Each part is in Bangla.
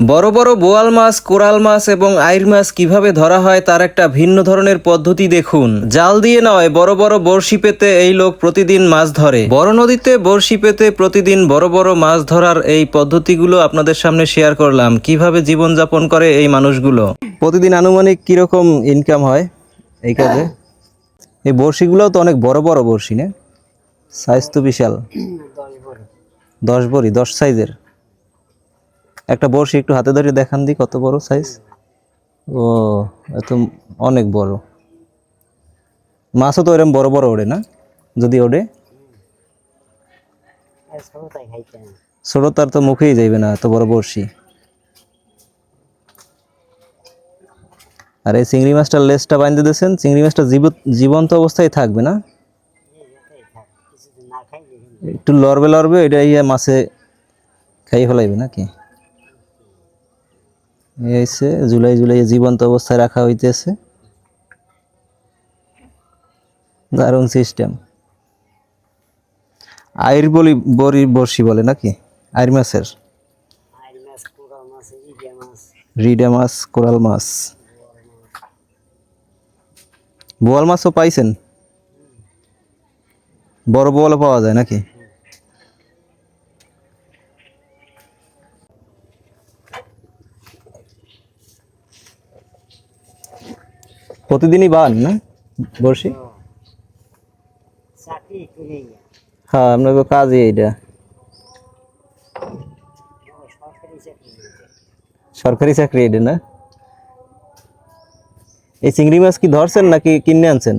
বড় বড় বোয়াল মাছ কোরাল মাছ এবং আইর মাছ কীভাবে ধরা হয় তার একটা ভিন্ন ধরনের পদ্ধতি দেখুন। জাল দিয়ে নয় বড় বড় বড়শি পেতে এই লোক প্রতিদিন মাছ ধরে। বড় নদীতে বড়শি পেতে প্রতিদিন বড় বড় মাছ ধরার এই পদ্ধতিগুলো আপনাদের সামনে শেয়ার করলাম। কীভাবে জীবনযাপন করে এই মানুষগুলো? প্রতিদিন আনুমানিক কীরকম ইনকাম হয় এই কাজে? এই বড়শিগুলোও তো অনেক বড় বড় বড়শি না? সাইজ তো বিশাল। দশ বড়ি। দশ সাইজের একটা বড়শি একটু হাতে ধরে দেখান দি, কত বড় সাইজ ও, এত অনেক বড়। মাছও তো এরকম বড় বড় ওড়ে না? যদি ওড়ে? ছোট তার তো মুখেই যাইবে না, এত বড় বড়শি। আর এই চিংড়ি মাছটার লেজটা বাঁধতে দিয়েছেন, চিংড়ি মাছটা জীব- জীবন্ত অবস্থায় থাকবে না? একটু লড়বে লড়বে এটা ইয়ে মাছে খাই ফেলাইবে নাকি? হচ্ছে জুলাই জুলাই জীবন্ত অবস্থায় রাখা হইতেছে। দারুণ সিস্টেম আইর বলি বড়ি বড়শি বলে নাকি? আইর মাছের? রিডা মাছ কোরাল মাছ। বোয়াল মাছও পাইছেন? বড় বোয়ালও পাওয়া যায় নাকি? প্রতিদিনই বান না? বর্ষি হ্যাঁ আপনার কাজই এইটা। সরকারি চাকরি এটা না? এই চিংড়ি মাছ কি ধরছেন নাকি কিনে আনছেন?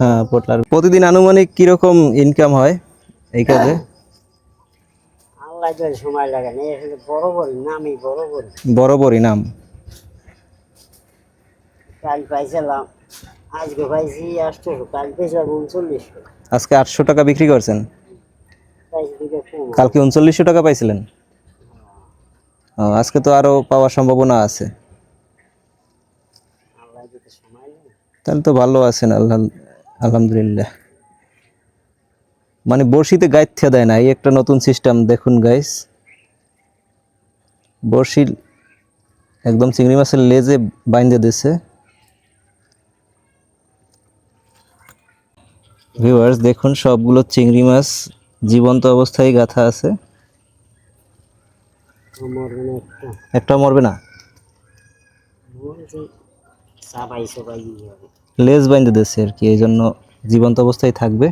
হ্যাঁ পোটলার। প্রতিদিন আনুমানিক কীরকম ইনকাম হয় এই কাজে? আল্লাহ যদি সময় লাগে না এখানে বড় বড় নামই বড় বড় বড় বড়ি নাম। কাল পাইছিলাম আজকে পাইছি আটশোশো কাল পেয়েছিলাম উনচল্লিশশো। আজকে আটশো টাকা বিক্রি করছেন? পাইছি দিকে কম কালকে উনচল্লিশশো টাকা পাইছিলেন? ও, আজকে তো আরও পাওয়ার সম্ভাবনা আছে। আল্লাহ যদি সময় নেই তাহলে তো ভালো আছেন আল্লাহ আলহামদুলিল্লাহ। মানে বড়শিতে গাইথা দেয় না এই একটা নতুন সিস্টেম দেখুন গাইস বড়শি একদম চিংড়ি মাছের লেজে বাইন্ধে দিছে। ভিউয়ার্স দেখুন সবগুলো চিংড়ি মাছ জীবন্ত অবস্থায় গাথা আছে। একটা মরবে না? লেজ বাইন্ধে দিচ্ছে আর কি এই জন্য জীবন্ত অবস্থায় থাকবে।